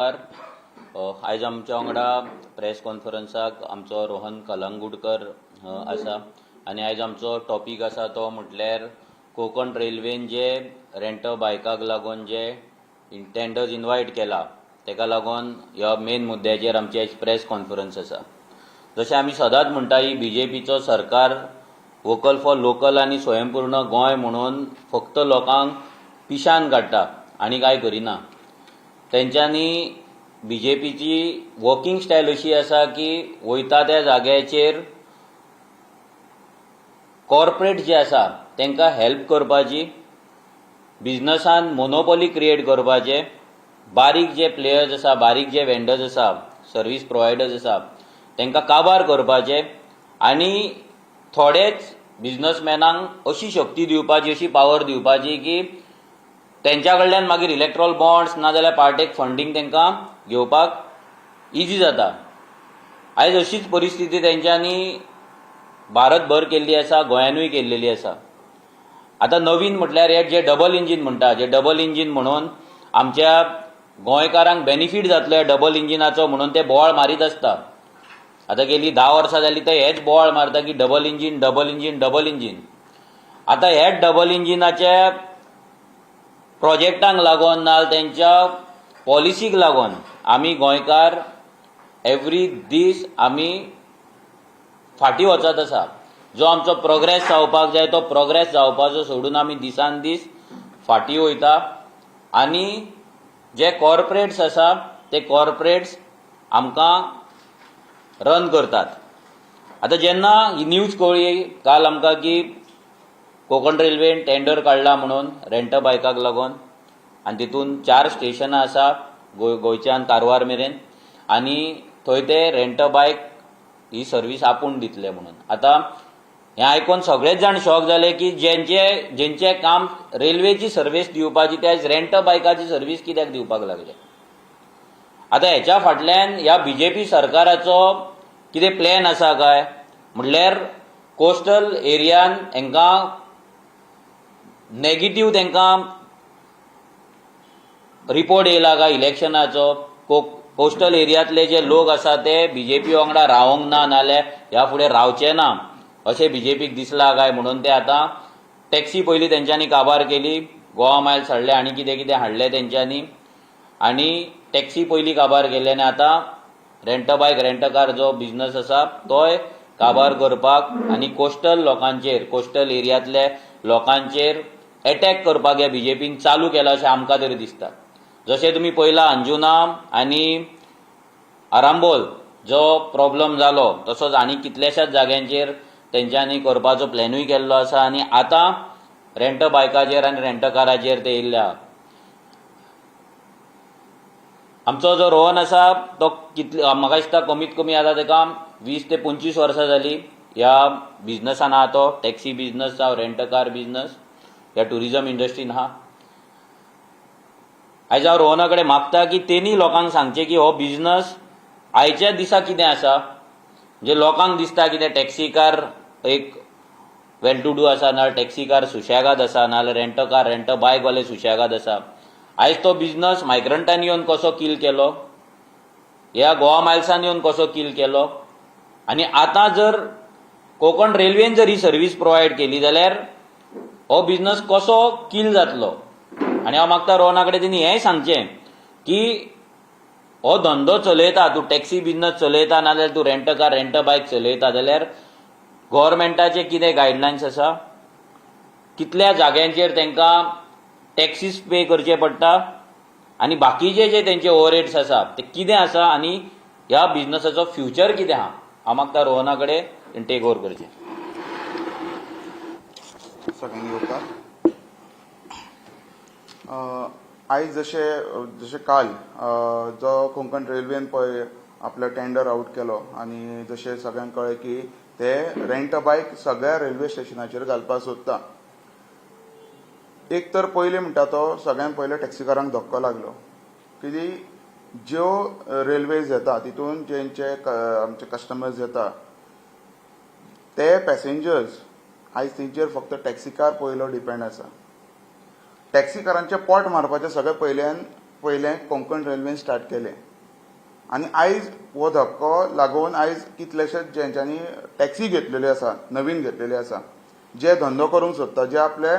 नमस्कार. आयज आमच्या वांगडा प्रेस कॉन्फरन्साक आमचो रोहन कलंगूटकर आसा. आनी आयज आमचो टॉपीक आसा तो म्हटल्यार कोकण रेल्वेन जे रेंट बायकाक लागून जे टेंडर्स इनवायट केला तेका लागून ह्या मेन मुद्द्याचेर आमची आयज प्रेस कॉन्फरन्स आसा. जशें आमी सदांच म्हणटा ही बी जे पीचो सरकार वोकल फॉर लोकल आनी स्वयंपूर्ण गोंय म्हणून फक्त लोकांक पिशान काडटा आनी कांय करिना. तेंच्यांनी बी जे पीची वर्किंग स्टायल अशी आसा की वयता त्या जाग्याचेर कॉर्पोरेट जे आसा तांकां हेल्प करपाची बिझनसान मोनोपॉली क्रिएट करपाचे बारीक जे प्लेयर्स आसा बारीक जे वेंडर्स आसा सर्वीस प्रोवायडर्स आसा तांकां काबार करपाचे आनी थोडेच बिझनसमॅनांक अशी शक्ती दिवपाची अशी पावर दिवपाची की तेंच्या कडल्यान मागीर इलेक्ट्रॉल बॉन्ड्स नाजाल्यार पार्टेक फंडींग तांकां घेवपाक इजी जाता. आयज अशीच परिस्थिती तेंच्यांनी भारतभर केल्ली आसा गोंयानूय केल्लेली आसा. आतां नवीन म्हटल्यार हे जे डबल इंजीन म्हणटा जे डबल इंजीन म्हणून आमच्या गोंयकारांक बेनिफीट जातलो ह्या डबल इंजिनाचो म्हणून ते बोवाळ मारीत आसता. आतां गेली धा वर्सां जालीं ते हेच बोवाळ मारता की double engine double engine double engine आतां हेच डबल इंजिनाचे प्रोजेक्टांक लागून नाल तेंच्या पॉलिसीक लागून आमी गोंयकार एवरी दीस आमी फाटीं वचत आसा. जो आमचो प्रोग्रेस जावपाक जाय तो प्रोग्रेस जावपाचो सोडून आमी दिसान दीस फाटीं वयता. आनी जे कॉर्पोरेट्स आसा ते कॉर्पोरेट्स आमकां रन करतात. आतां जेन्ना ही न्यूज कळ्ळी काल आमकां की कोकण रेल्वेन टेंडर काडला म्हणून रेंट बायकाक लागून. आनी तितून चार स्टेशनां आसा गोंय गोंयच्यान कारवार मेरेन. आनी थंय ते रेंट बायक ही सर्वीस आपूण दितले म्हणून. आतां हें आयकून सगळेच जाण शॉक जाले की जेंचे जेंचे काम रेल्वेची सर्वीस दिवपाची ते आयज रेंट बायकाची सर्वीस कित्याक दिवपाक लागले? आतां हेच्या फाटल्यान ह्या बी जे पी सरकाराचो कितें प्लॅन आसा काय? म्हणल्यार कोस्टल एरियान हांकां नेगेटीव तांकां रिपोर्ट येयला काय इलेक्शनाचो को कोस्टल एरियांतले जे लोक आसा ते बी जे पी वांगडा रावंक ना नाल्यार ह्या फुडें रावचे ना. अशें बी जे पीक दिसला काय म्हणून ते आतां टॅक्सी पयलीं तेंच्यांनी काबार केली गोवा मायल्स हाडले आनी कितें कितें हाडले तेंच्यांनी आनी टॅक्सी पयलीं काबार केले आनी आतां रेंट बायक रेंट कार जो बिझनेस आसा तोय काबार करपाक आनी कोस्टल लोकांचेर कोस्टल एरियांतले लोकांचेर एटॅक करपाक ह्या बी जे पीन चालू केला अशें आमकां तरी दिसता जशें तुमी पयलां अंजुना आनी आरांबोल जो प्रॉब्लम जालो तसोच आनी कितल्याशाच जाग्यांचेर तेंच्यांनी करपाचो प्लॅनूय केल्लो आसा आनी आतां रेंट बायकाचेर आनी रेंट काराचेर ते येयल्या आमचो जो रोहन आसा तो कितले म्हाका दिसता कमीत कमी आतां ताका वीस ते पंचवीस वर्सां जालीं ह्या बिझनसान आहा तो टॅक्सी बिझनस जावं रेंट कार बिझनस ह्या टुरिझम इंडस्ट्रीन हा आयज हांव रोहना कडेन मागता की तेणी लोकांक सांगचें की हो बिझनस आयच्या दिसा कितें आसा? जे लोकांक दिसता कितें टॅक्सी कार एक वेल टू डू आसा नाल्यार टॅक्सी कार सुशेगाद आसा नाल्यार रेंट कार रेंट बायक वाले सुशेगाद आसा. आयज तो बिझनस मायग्रंटान येवन कसो किल केलो? ह्या गोवा मायल्सान येवन कसो किल केलो? आनी आतां जर कोकण रेल्वेन जर ही सर्वीस प्रोवायड केली जाल्यार हो बिझनस कसो किल जातलो? आनी हांव मागता रोहना कडेन तेणी हेंय सांगचें की हो धंदो चलयता तूं टॅक्सी बिझनस चलयता नाजाल्यार तूं रेंट कार रेंट बायक चलयता जाल्यार गोवोरमेंटाचे कितें गायडलायन्स आसा? कितल्या जाग्यांचेर तांकां टॅक्सीस पे करचे पडटा? आनी बाकीचे जे तेंचे ओवरहेड्स आसा ते कितें आसा? आनी ह्या बिझनसाचो फ्युचर कितें आहा हांव मागता रोहना कडेन टेक ओवर करचें. सगळ्यांनी येवकार आयज जशें जशें काल जो कोंकण रेल्वेन पळय आपलो टेंडर आउट केलो आनी जशें सगळ्यांक कळ्ळें की ते रेंट बायक सगळ्या रेल्वे स्टेशनाचेर घालपाक सोदता. एक तर पयलीं म्हणटा तो सगळ्यांत पयले टॅक्सीकारांक धक्को लागलो. की ज्यो रेल्वेज येता तितून जेंचे आमचे कस्टमर्स येता ते पॅसेंजर्स आयज तेंचेर फक्त टॅक्सीकार पयलो डिपेंड आसा टॅक्सीकारांचे पोट मारपाचें सगळें पयल्यान पयलें कोंकण रेल्वेन स्टार्ट केलें. आनी आयज हो धक्को लागून आयज कितलेशेच जेंच्यांनी टॅक्सी घेतलेल्यो आसा नवीन घेतलेल्यो आसा जे धंदो करूंक सोदता जे आपले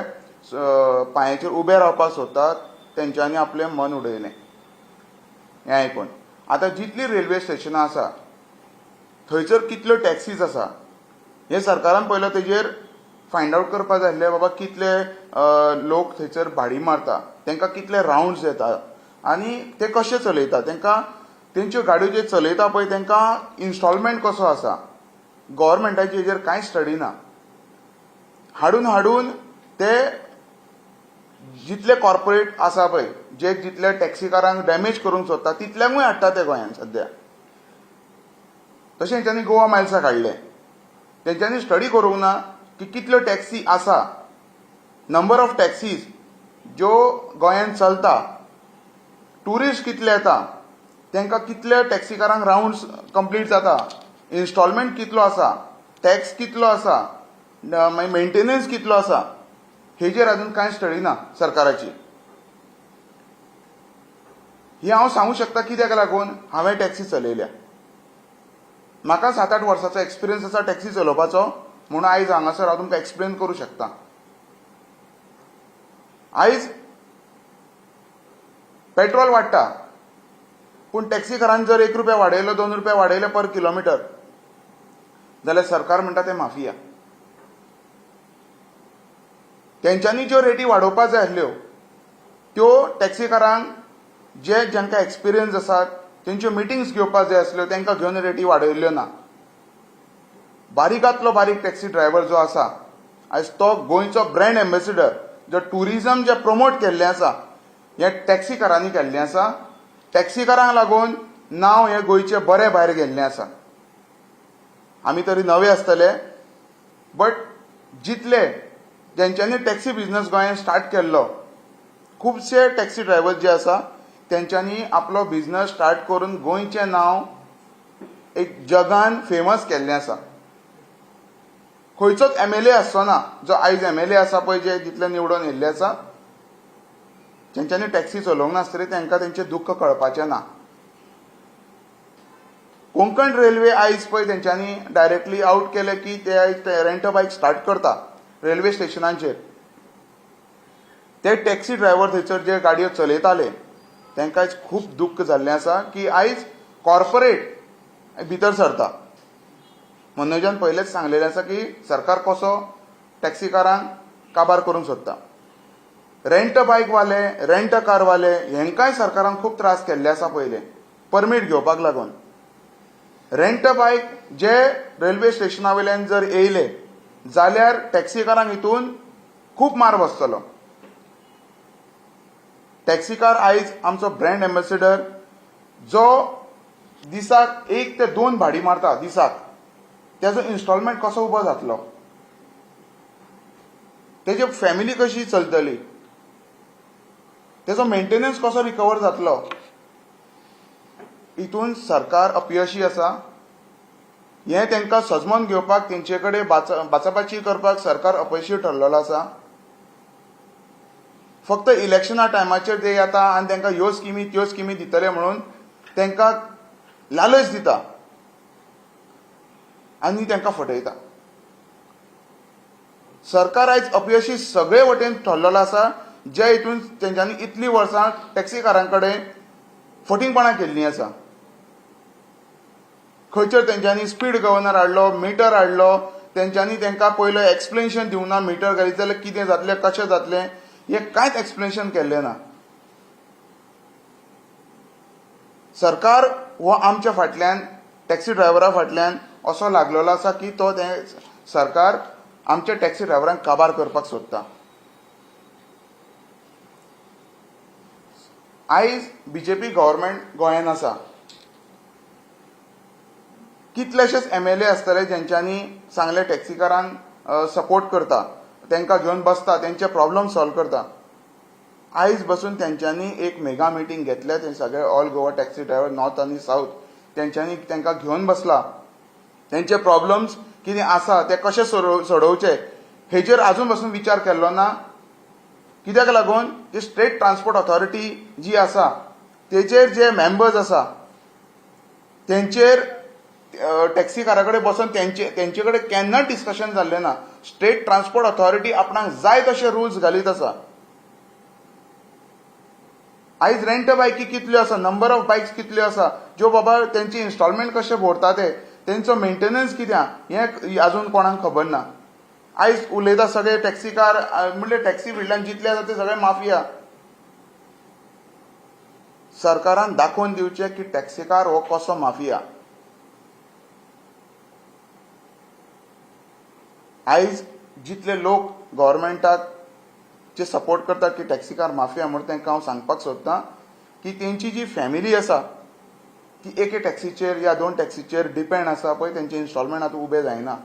पांयाचेर उबे रावपाक सोदतात तेंच्यांनी आपलें मन उडयलें. हें आयकून आतां जितलीं रेल्वे स्टेशनां आसा थंयसर कितल्यो टॅक्सीज आसा हे सरकारान पयलो तेजेर फायंड आवट करपाक जाय आसलें बाबा कितले लोक थंयसर भाडी मारता तांकां कितले रावंड्स येता आनी ते कशे चलयता तांकां तेंच्यो गाडयो जे चलयता पळय तांकां इन्स्टॉलमेंट कसो आसा? गव्हर्मेंटाची हेजेर कांय स्टडी ना. हाडून हाडून ते जितले कॉर्पोरेट आसा पळय जे जितले टॅक्सीकारांक डॅमेज करूंक सोदता तितल्यांकूय हाडटा ते गोंयांत सद्या तशें हेंच्यांनी गोवा मायल्सा हाडले तेंच्यांनी स्टडी करूंक ना. की कितल्यो टॅक्सी आसा? नंबर ऑफ टॅक्सीज ज्यो गोंयांत चलता टुरिस्ट कितले येता तांकां कितले टॅक्सीकारांक रावंड्स कंप्लीट जाता? इन्स्टॉलमेंट कितलो आसा? टॅक्स कितलो आसा? मागीर मेंटेनन्स कितलो आसा? हेजेर अजून कांय स्टडी ना सरकाराची. ही हांव सांगूं शकता कित्याक लागून? हांवें टॅक्सी चलयल्या. म्हाका सात आठ वर्सांचो एक्सपिरियन्स आसा टॅक्सी चलोवपाचो. म्हणून आयज हांगासर हांव तुमकां एक्सप्लेन करूं शकता. आयज पेट्रोल वाडटा पूण टॅक्सीकारान जर एक रुपया वाडयलो दोन रुपया वाडयले पर किलोमिटर जाल्यार सरकार म्हणटा ते माफिया तेंच्यांनी ज्यो रेटी वाडोवपाक जाय आसल्यो त्यो टॅक्सीकारांक जे जांकां एक्सपिरियन्स आसात तेंच्यो मिटिंग्स घेवपाक जाय आसल्यो तेंकां घेवन रेटी वाडयल्ल्यो ना. बारीकांतलो बारीक टॅक्सी ड्रायव्हर जो आसा आयज तो गोंयचो ब्रँड एम्बेसिडर जो टुरिजम जे प्रमोट केल्लें आसा हें टॅक्सीकारांनी केल्लें आसा. टॅक्सीकारांक लागून नांव हें गोंयचें बरें भायर गेल्लें आसा. आमी तरी नवे आसतले बट जितले जेंच्यांनी टॅक्सी बिझनस गोंयांत स्टार्ट केल्लो खुबशे टॅक्सी ड्रायव्हर जे आसा तेंच्यांनी आपलो बिझनस स्टार्ट करून गोंयचें नांव एक जगान फेमस केल्लें आसा. खंयचोच एम एल ए आसचो ना जो आयज एम एल ए आसा पळय जे जितले निवडून येयल्ले आसा जेंच्यांनी टॅक्सी चलोवंक नासतली तांकां तेंचें दुख्ख कळपाचें ना. कोंकण रेल्वे आयज पळय तेंच्यांनी डायरेक्टली आउट केले की ते आयज रेंट बायक स्टार्ट करता रेल्वे स्टेशनांचेर. ते टॅक्सी ड्रायव्हर थंयसर जे गाडयो चलयताले तांकां आयज खूब दुख्ख जाल्लें आसा की आयज कॉर्पोरेट भितर सरता. मनोजान पयलेंच सांगलेलें आसा की सरकार कसो टॅक्सीकारांक काबार करूंक सोदता रेंट बायकवाले रेंट कारवाले हेंकांय सरकारान खूब त्रास केल्ले आसा पयले परमीट घेवपाक लागून. रेंट बायक जे रेल्वे स्टेशना वयल्यान जर येयले जाल्यार टॅक्सीकारांक हितून खूब मार बसतलो. टॅक्सीकार आयज आमचो ब्रँड एम्बेसिडर जो दिसाक एक ते दोन भाडी मारता दिसाक. तेजो इन्स्टॉलमेंट कसो उबो जातलो तेजी फॅमिली कशी चलतली? तेजो मेंटेनन्स कसो रिकवर जातलो हितून सरकार अपयशी आसा हें तांकां सजमन घेवपाक तेंचे कडेन बाचाबाची करपाक सरकार अपयशी ठरलेलो आसा फक्त इलेक्शना टायमाचेर ते येता आनी तांकां ह्यो स्किमी त्यो स्किमी दितले म्हणून तांकां लालच दिता. आनी तांकां फटयता. सरकार आयज अपयशी सगळे वटेन ठरलेलो आसा जे हितून तेंच्यांनी इतलीं वर्सां टॅक्सीकारां कडेन फटींगपणां केल्लीं आसा. खंयसर तेंच्यांनी स्पीड गव्हर्नर हाडलो मिटर हाडलो तेंच्यांनी तांकां पयलो एक्सप्लेनेशन दिवना मिटर घालीत जाल्यार कितें जातलें कशें जातलें हें कांयच एक्सप्लेनेशन केल्लें ना. सरकार हो आमच्या फाटल्यान टॅक्सी ड्रायव्हरा फाटल्यान असो लागलेलो आसा की तो तें सरकार आमच्या टॅक्सी ड्रायव्हरांक काबार करपाक सोदता. आयज बीजेपी गव्हर्मेंट गोंयांत आसा. कितलेशेच एम एल ए आसतले जेंच्यांनी सांगले टॅक्सीकारांक सपोर्ट करता. तांकां घेवन बसता तेंचे प्रोब्लम सॉल्व करता. आयज बसून तेंच्यांनी एक मेगा मिटींग घेतल्या ते सगळे all Goa taxi driver north आनी साऊथ तेंच्यांनी तांकां घेवन बसला. तेंचे प्रॉब्लेम्स कितें आसा ते कशे सोडोव सोडोवचे हेजेर आजून पासून विचार केल्लो ना कित्याक लागून जी स्टेट ट्रान्सपोर्ट ऑथॉरिटी जी आसा तेचेर जे मेंबर्स आसा तेंचेर टॅक्सी कारा कडेन बसून तेंचे तेंचे कडेन केन्नाच डिस्कशन जाल्लें ना. स्टेट ट्रान्सपोर्ट ऑथॉरिटी आपणाक जाय तशे रुल्स घालीत आसा आयज रेंट बायकी कितल्यो आसा नंबर ऑफ बायक्स कितल्यो आसा ज्यो बाबा तेंची इन्स्टॉलमेंट कशें भरता ते तेंचो मेंटेनन्स कित्या हें आजून कोणाक खबर ना? आयज उलयता सगळे टॅक्सी कार म्हणजे टॅक्सी फिल्डान जितले आसा ते सगळे माफिया सरकारान दाखोवन दिवचें की टॅक्सी कार हो कसो माफिया आयज जितले लोक गव्हर्मेंटाक जे सपोर्ट करतात की टॅक्सी कार माफिया म्हणून तांकां हांव सांगपाक सोदतां की तेंची जी फॅमिली आसा ती एके टॅक्सीचेर या दोन टॅक्सीचेर डिपेंड आसा पळय तेंचे इन्स्टॉलमेंट आतां उबे जायना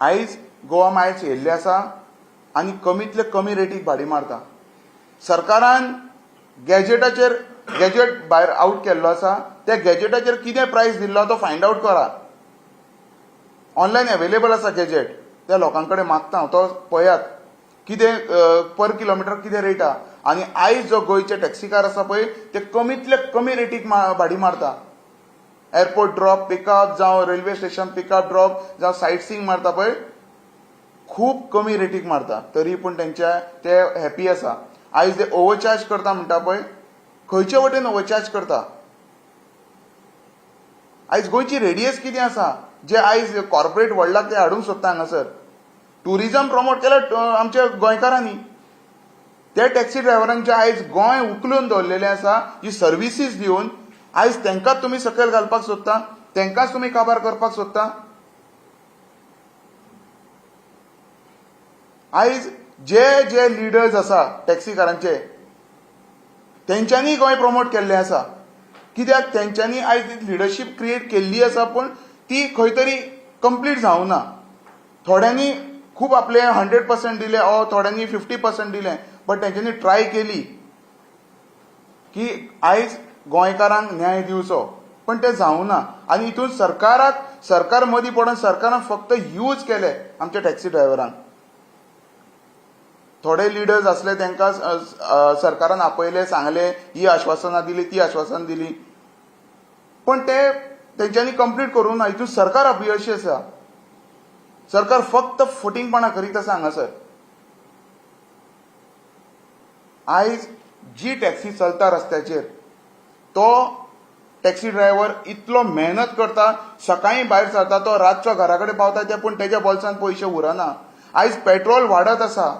आयज गोवा मायल्स येयल्ले आसा आनी कमींतले कमी रेटीक भाडी मारता. सरकारान गॅजेटाचेर गॅजेट भायर आउट केल्लो आसा त्या गॅजेटाचेर कितें प्रायस दिल्लो तो फायंड आउट करा. ऑनलायन अवेलेबल आसा गॅजेट त्या लोकां कडेन मागता. हांव तो पळयात कितें पर किलोमिटर कितें रेट आहा आनी आयज जो गोंयचे टॅक्सीकार आसा पळय ते कमींतले कमी रेटीक भाडी मारता. एअरपोर्ट ड्रॉप पिकअप जावं रेल्वे स्टेशन पिकअप ड्रॉप जावं सायट सींग मारता पळय खूब कमी रेटीक मारता. तरी पूण तेंचे ते हॅपी आसा. आयज ते ओवरचार्ज करता म्हणटा पळय खंयचे वटेन ओवरचार्ज करता? आयज गोंयची रेडियस कितें आसा? जे आयज कॉर्पोरेट वर्ल्डाक ते हाडूंक सोदता हांगासर. टुरिजम प्रमोट केल्या आमच्या गोंयकारांनी. त्या टॅक्सी ड्रायव्हरांचे आयज गोंय उखलून दवरलेले आसा जी सर्विसीस दिवन आयज तांकांच तुमी सकयल घालपाक सोदता तांकांच तुमी काबार करपाक सोदता. आयज जे जे लिडर्स आसा टॅक्सीकारांचे तेंच्यांनी गोंय प्रमोट केल्लें आसा. कित्याक तेंच्यांनी आयज लिडरशीप क्रिएट केल्ली आसा पूण ती खंय तरी कंप्लीट जावंक ना. थोड्यांनी खूब आपले हंड्रेड पर्संट दिले ओ थोड्यांनी फिफ्टी पर्संट दिले बट तेंच्यांनी ट्राय केली की आयज गोंयकारांक न्याय दिवचो. पण ते जावंक ना आनी हितून सरकाराक सरकार मदीं पडून सरकारान फक्त यूज केले आमच्या टॅक्सी ड्रायव्हरांक थोडे लिडर्स असले तांकां सरकारान आपयले सांगले ही आश्वासनां दिली ती आश्वासन दिली. पण ते तेंच्यांनी कंप्लीट करूंक ना हितून सरकार अपयशी आसा सरकार फक्त फुटींगपणां करीत आसा हांगासर आयज जी टॅक्सी चलता रस्त्याचेर तो टॅक्सी ड्रायव्हर इतलो मेहनत करता सकाळी भायर सरता तो रातचो घरा कडेन पावता ते पूण तेज्या बोल्सान पयशे उरना. आयज पेट्रोल वाडत आसा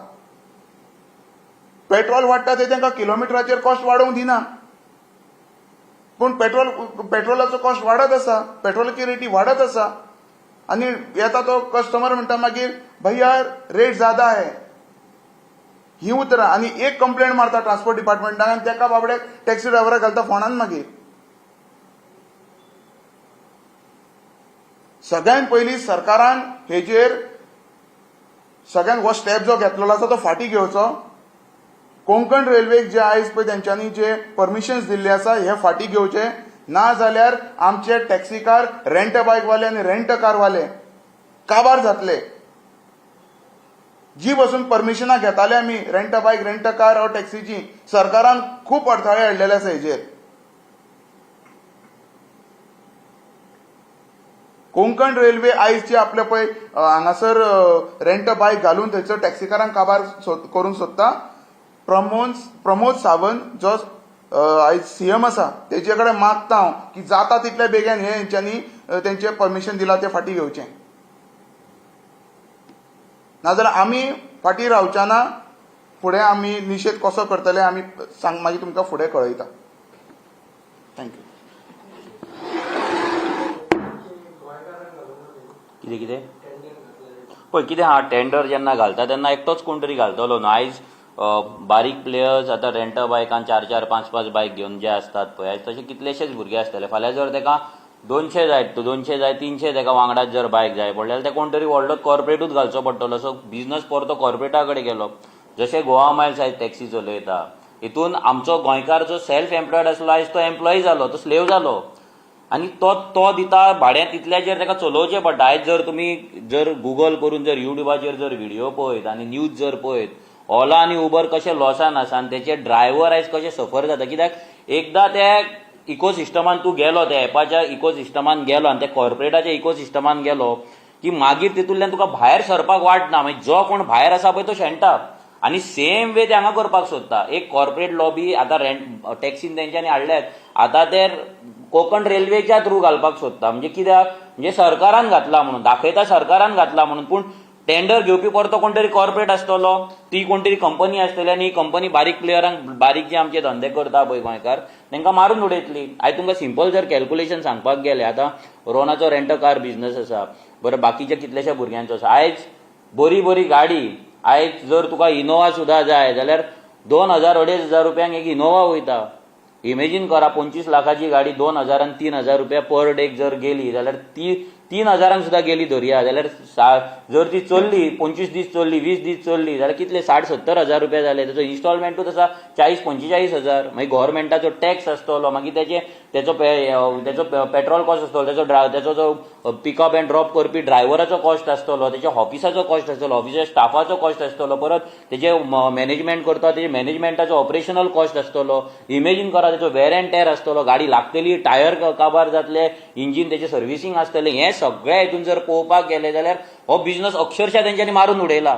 पेट्रोल वाडटा ते तांकां किलोमिटराचेर कॉस्ट वाडोवंक दिना. पूण पेट्रोल पेट्रोलाचो कॉस्ट वाडत आसा पेट्रोलाची रेटी वाडत आसा आनी येता तो कस्टमर म्हणटा मागीर भैया रेट जादा आहे. ही उतरां आनी एक कंप्लेंट मारता ट्रान्सपोर्ट डिपार्टमेंटाक आनी तेका बाबडे टॅक्सी ड्रायव्हराक घालता फोनान मागीर. सगळ्यात पयलीं सरकारान हेजेर सगळ्यात हो स्टेप जो घेतलेलो आसा तो फाटीं घेवचो. कोंकण रेल्वेक जे आयज पळय तेंच्यांनी जे परमिशन्स दिल्ले आसा हे फाटीं घेवचे. ना जाल्यार आमचे टॅक्सीकार रेंट बायकवाले आनी रेंट कारवाले काबार जातले. जी बसून परमिशनां घेताले आमी रेंट बायक रेंट कार और टॅक्सीची सरकारान खूब अडथळे हाडलेले आसा हेजेर कोंकण रेल्वे आयज जे आपले पळय हांगासर रेंट बायक घालून थंयसर टॅक्सीकारांक काबार सोद- करूंक सोदता. प्रमोद प्रमोद सावंत जो आयज सीएम आसा तेजे कडेन मागता हांव की जाता तितले बेगीन हे हेंच्यांनी तेंचे परमिशन दिला ते फाटीं घेवचें नाजाल्यार आमी फाटीं रावच्या ना फुडें आमी निशेध कसो करतले आमी सांग मागीर तुमकां फुडें कळयता. थँक्यू कितें कितें? पळय कितें? आहा टेंडर जेन्ना घालता तेन्ना एकटोच कोण तरी घालतलो न्हू आयज बारीक प्लेयर्स आतां रेंटर बायकान चार चार पांच पांच बायक घेवन जे आसतात पळय आयज तशे कितलेशेच भुरगे आसतले फाल्यां जर तेका दोनशे जाय दोनशे जाय तिनशे तेका वांगडाच जर बायक जाय पडले जाल्यार ते कोण तरी व्हडलो कॉर्पोरेटूच घालचो पडटलो. सो बिझनस परतो कॉर्पोरेटा कडेन गेलो. जशे गोवा मायल्स आयज टॅक्सी चलयता. हितून आमचो गोंयकार जो सेल्फ एम्प्लॉयड आसलो आयज तो एम्प्लॉय जालो तो स्लेव जालो आनी तो तो दिता भाडें तितल्याचेर ताका चलोवचें पडटा. आयज जर तुमी जर गुगल करून जर युट्युबाचेर जर व्हिडिओ पळयत आनी न्यूज जर पळयत ओला आनी उबर कशें लॉसान आसा आनी तेचे ड्रायव्हर आयज कशें सफर जाता कित्याक एकदां त्या इकोसिस्टमान तूं गेलो त्या एपाच्या इकोसिस्टमान गेलो आनी त्या कॉर्पोरेटाच्या इकोसिस्टमान गेलो की मागीर तितूंतल्यान तुका भायर सरपाक वाट ना मागीर म्हणजे जो कोण भायर आसा पळय तो शेणटा. आनी सेम वे ते हांगा करपाक सोदता. एक कॉर्पोरेट लॉबी आतां रेंट टॅक्सीन तेंच्यांनी हाडल्यात आतां ते कोकण रेल्वेच्या थ्रू घालपाक सोदता. म्हणजे कित्याक म्हणजे सरकारान घातला म्हणून दाखयता सरकारान घातला म्हणून पूण टेंडर घेवपी परतो कोण तरी कॉर्पोरेट आसतलो ती कोण तरी कंपनी आसतली आनी ही कंपनी बारीक प्लेयरांक बारीक जे आमचे धंदे करता पळय गोंयकार तांकां मारून उडयतली. आयज तुमकां सिंपल जर कॅल्क्युलेशन सांगपाक गेले आतां रोनाचो रेंट कार बिजनस आसा बरें बाकीच्या कितल्याशा भुरग्यांचो आसा आयज बरी बरी गाडी आयज जर तुका इनोवा सुद्दां जाय जाल्यार दोन हजार अडेज हजार रुपयांक एक इनोवा वयता. इमेजीन करा पंचवीस लाखाची गाडी दोन हजारान तीन हजार रुपया पर डे जर गेली जाल्यार ती तीन हजारांक सुद्दां गेली धरया जाल्यार सा- जर ती चल्ली पंचवीस दीस चल्ली वीस दीस चल्ली जाल्यार कितले? साठ सत्तर हजार रुपया जाले ताचो इन्स्टॉलमेंटूच आसा चाळीस पंचेचाळीस हजार. मागीर गव्हर्मेंटाचो टॅक्स आसतलो मागीर तेचे तेचो तेचो पेट्रोल कॉस्ट आसतलो तेचो ड्राय तेचो जो पिकअप एंड ड्रॉप करपी ड्रायव्हराचो कॉस्ट आसतलो तेच्या ऑफिसाचो कॉस्ट आसतलो ऑफिसाच्या स्टाफाचो कॉस्ट आसतलो परत तेजे मॅनेजमेंट करता तेजे मॅनेजमेंटाचो ऑपरेशनल कॉस्ट आसतलो इमेजीन करा तेचो वेर एंड टॅर आसतलो गाडी लागतली टायर काबार जातले इंजीन तेचे सर्विसींग आसतलें हें सगळ्या हितून जर पळोवपाक गेले जाल्यार हो बिझनस अक्षरशः तेंच्यांनी मारून उडयला.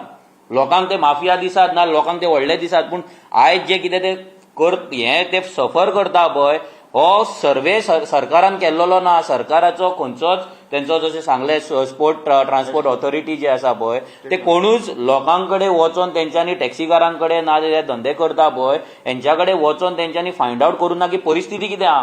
लोकांक ते माफिया दिसात ना लोकांक ते व्हडले दिसात पूण आयज जे कितें ते कर हें ते सफर करता पळय हो सर्वे सरकारान केल्लो ना. सरकाराचो खंयचोच तेंचो जशें सांगलें स्पोर्ट ट्रान्सपोर्ट ऑथॉरिटी जे आसा पळय ते कोणूच लोकां कडेन वचोन तेंच्यांनी टॅक्सीकारां कडेन ना जे धंदे करता पळय हेंच्या कडेन वचोन तेंच्यांनी फायंड आवट करूं ना की परिस्थिती कितें आहा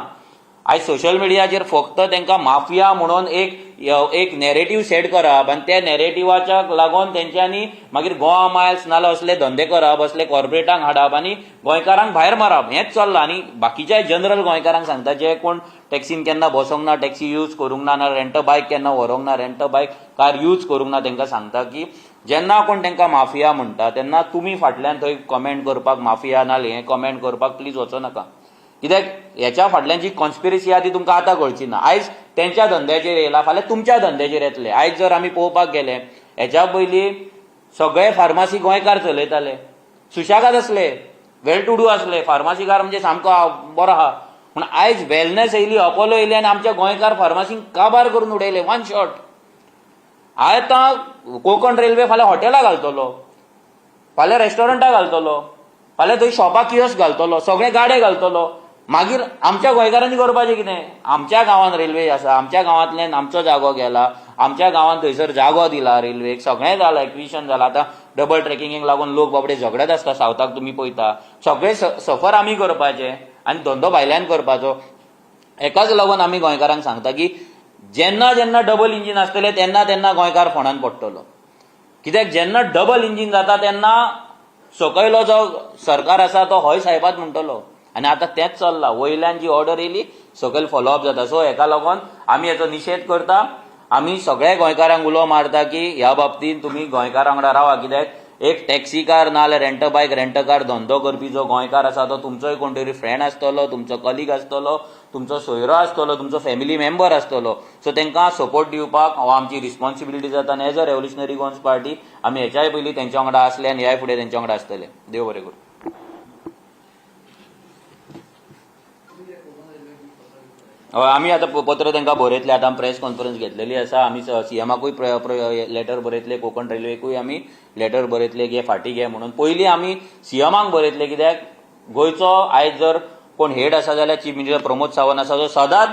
आयज सोशल मिडियाचेर फक्त तांकां माफिया म्हणून एक एक नॅरेटीव सेट करप आनी त्या नॅरेटिव्हाच्या लागून तेंच्यांनी मागीर गोवा मायल्स नाल्यार असले धंदे करप असले कॉर्पोरेटांक हाडप आनी गोंयकारांक भायर मारप. हेंच चल्लां. आनी बाकीच्या जनरल गोंयकारांक सांगता जे कोण टॅक्सीन केन्ना बसोंक ना टॅक्सी यूज करूंक ना ना रेंट बायक केन्ना व्हरूंक ना रेंट बायक कार यूज करूंक ना तांकां सांगता की जेन्ना कोण तांकां माफिया म्हणटा तेन्ना तुमी फाटल्यान थंय कमेंट करपाक माफिया नाल्यार हें कमेंट करपाक प्लीज वचो नाका. कित्याक हेच्या फाटल्यान जी कॉन्स्पिरसी आहा ती तुमकां आतां कळची ना. आयज तेंच्या धंद्याचेर येयला फाल्यां तुमच्या धंद्याचेर येतले. आयज जर आमी पळोवपाक गेले हेच्या पयलीं सगळे फार्मासी गोंयकार चलयताले. सुशेगाद आसले वेल टू डू आसले फार्मासीकार म्हणजे सामको बरो आहा. पूण आयज वेलनेस येयली अपोलो येयली आनी आमच्या गोंयकार फार्मासींक काबार करून उडयले? वन शॉट आतां कोकण रेल्वे फाल्यां हॉटेलां घालतलो. फाल्यां रेस्टॉरंटां घालतलो. फाल्यां थंय शॉपाक कियॉस्क घालतलो. सगळे गाडे घालतलो. मागीर आमच्या गोंयकारांनी करपाचें कितें? आमच्या गांवांत रेल्वे आसा. आमच्या गांवांतल्यान आमचो जागो गेला. आमच्या गांवांत थंयसर जागो दिला रेल्वेक. सगळें जालां. एक्विशन जालां. आतां डबल ट्रॅकिंगेक लागून लोक बाबडे झगडत आसता. सावथाक तुमी पळयता. सगळें स- सफर आमी करपाचे आनी धंदो भायल्यान करपाचो एकाच लागून आमी गोंयकारांक सांगता की जेन्ना जेन्ना डबल इंजीन आसतलें तेन्ना तेन्ना गोंयकार फोंडान पडटलो. कित्याक? जेन्ना डबल इंजीन जाता तेन्ना सकयलो जो सरकार आसा तो हय साहेबात म्हणटलो. आनी आतां तेंच चल्लां. वयल्यान जी ऑर्डर येयली सकयल फॉलोअप जाता सो हेका लागून आमी हेचो निशेध करता. आमी सगळ्या गोंयकारांक उलो मारता की ह्या बाबतींत तुमी गोंयकारां वांगडा रावा. कित्याक? एक टॅक्सी कार ना जाल्यार रेंट बायक रेंट कार धंदो करपी जो गोंयकार आसा तो तुमचोय कोण तरी फ्रेंड आसतलो तुमचो कलीग आसतलो तुमचो सोयरो आसतलो तुमचो फॅमिली मेंबर आसतलो. सो तांकां सपोर्ट दिवपाक हो आमची रिस्पॉन्सिबिलिटी जाता. आनी एज अ रेव्होल्युशनरी गोन्स पार्टी आमी हेच्याय पयलीं तेंच्या वांगडा आसले आनी ह्याय फुडें तेंच्या वांगडा आसतले. देव बरें करूं. हय आमी आतां पत्र तांकां बरयतले आतां प्रेस कॉन्फरन्स घेतलेली आसा आमी सीएमाकूय लेटर बरयतले कोकण रेल्वेकूय आमी लेटर बरयतले घे फाटी घे म्हणून. पयलीं आमी सीएमाक बरयतले कित्याक गोंयचो आयज जर कोण हेड आसा जाल्यार चीफ मिनिस्टर प्रमोद सावंत आसा जो सदांच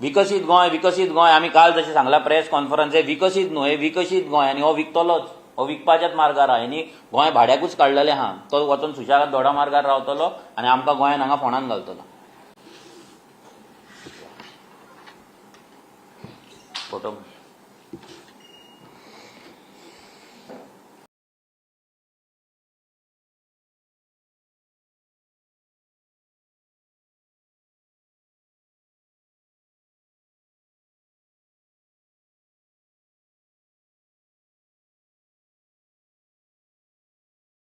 विकसीत गोंय विकसीत गोंय. आमी काल जशें सांगला प्रेस कॉन्फरन्स हे विकसीत न्हू हे विकसीत गोंय. आनी हो विकतलोच. हो विकपाच्याच मार्गार आहा. हेणी गोंय भाड्याकूच काडलेलें आहा तो वचून सुशेगाद दोडा मार्गार रावतलो आनी आमकां गोंयान हांगा फोंडान घालतलो. फोटो